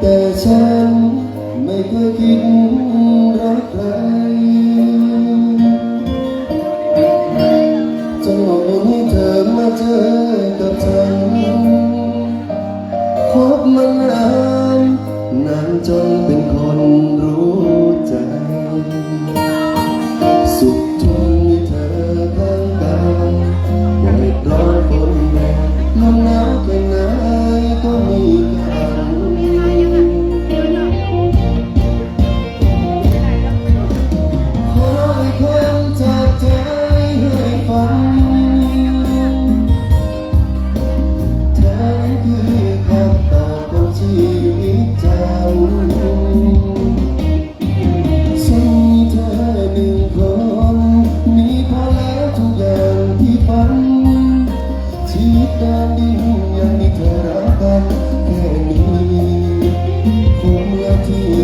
แต่ฉันไม่เคยคิดรักใคร Oh.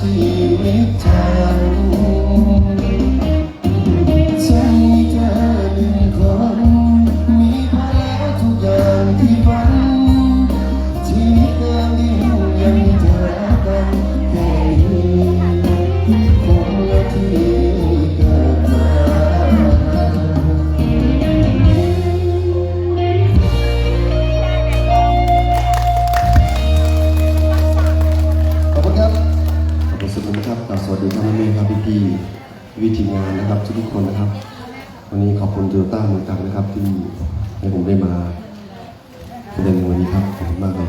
to you in time. วิธีงานนะครับทุกคนนะครับวันนี้ขอบคุณโตโยต้าเหมือนกันนะครับ ที่ให้ผมได้มาแสดงในวันนี้ครับขอบคุณมากเลย